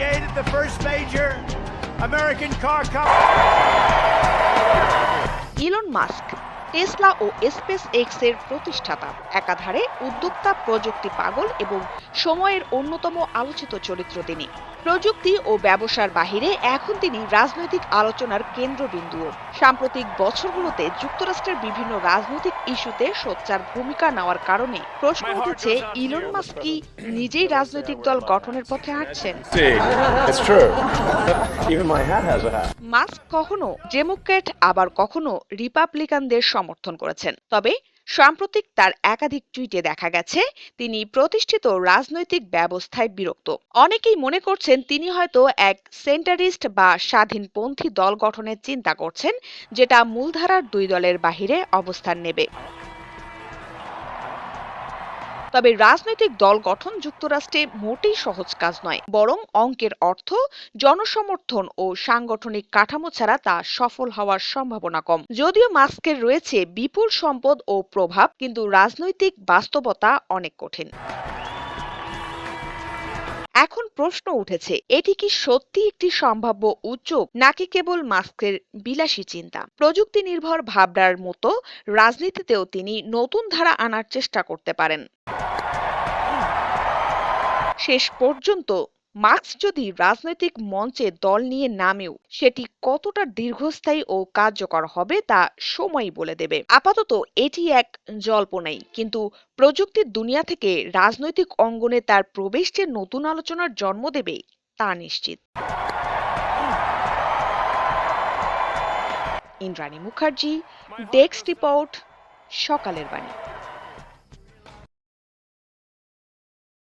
created the first major American car company. Elon Musk Tesla O space এক্সের প্রতিষ্ঠাতা একাধারে উদ্যোক্তা প্রযুক্তি পাগল এবং সময়ের অন্যতম আলোচিত চরিত্র তিনি। প্রযুক্তি ও ব্যবসার বাহিরে এখন তিনি রাজনৈতিক আলোচনার কেন্দ্রবিন্দুও। সাম্প্রতিক বছরগুলোতে যুক্তরাষ্ট্রের বিভিন্ন রাজনৈতিক ইস্যুতে সোচ্চার ভূমিকা নেওয়ার কারণে প্রশ্ন উঠেছে ইলন মাস্ক কি নিজেই রাজনৈতিক দল গঠনের পথে হাঁটছেন. মাস্ক কখনো ডেমোক্র্যাট আবার কখনো রিপাবলিকানদের সমর্থন করেছেন। তবে সাম্প্রতিক তার একাধিক টুইটে দেখা গেছে, তিনি প্রতিষ্ঠিত রাজনৈতিক ব্যবস্থায় বিরক্ত। অনেকেই মনে করছেন তিনি হয়তো এক সেন্টারিস্ট বা স্বাধীনপন্থী দল গঠনের চিন্তা করছেন, যেটা মূলধারার দুই দলের বাহিরে অবস্থান নেবে। তবে রাজনৈতিক দল গঠন যুক্তরাষ্ট্রে মোটেই সহজ কাজ নয়, বরং অঙ্কের অর্থ, জনসমর্থন ও সাংগঠনিক কাঠামো ছাড়া তা সফল হওয়ার সম্ভাবনা কম। যদিও মাস্কের রয়েছে বিপুল সম্পদ ও প্রভাব, কিন্তু রাজনৈতিক বাস্তবতা অনেক কঠিন। প্রশ্ন উঠেছে, এটি কি সত্যি একটি সম্ভাব্য উদ্যোগ নাকি কেবল মাস্কের বিলাসী চিন্তা? প্রযুক্তি নির্ভর ভাবনার মতো রাজনীতিতেও তিনি নতুন ধারা আনার চেষ্টা করতে পারেন। শেষ পর্যন্ত মার্কস যদি রাজনৈতিক মঞ্চে দল নিয়ে নামেও, সেটি কতটা দীর্ঘস্থায়ী ও কার্যকর হবে তা সময়ই বলে দেবে। আপাতত এটি এক জল্পনাই, কিন্তু প্রযুক্তির দুনিয়া থেকে রাজনৈতিক অঙ্গনে তার প্রবেশ যে নতুন আলোচনার জন্ম দেবে তা নিশ্চিত। ইন্দ্রাণী মুখার্জি, ডেস্ক রিপোর্ট, সকালের বাণী।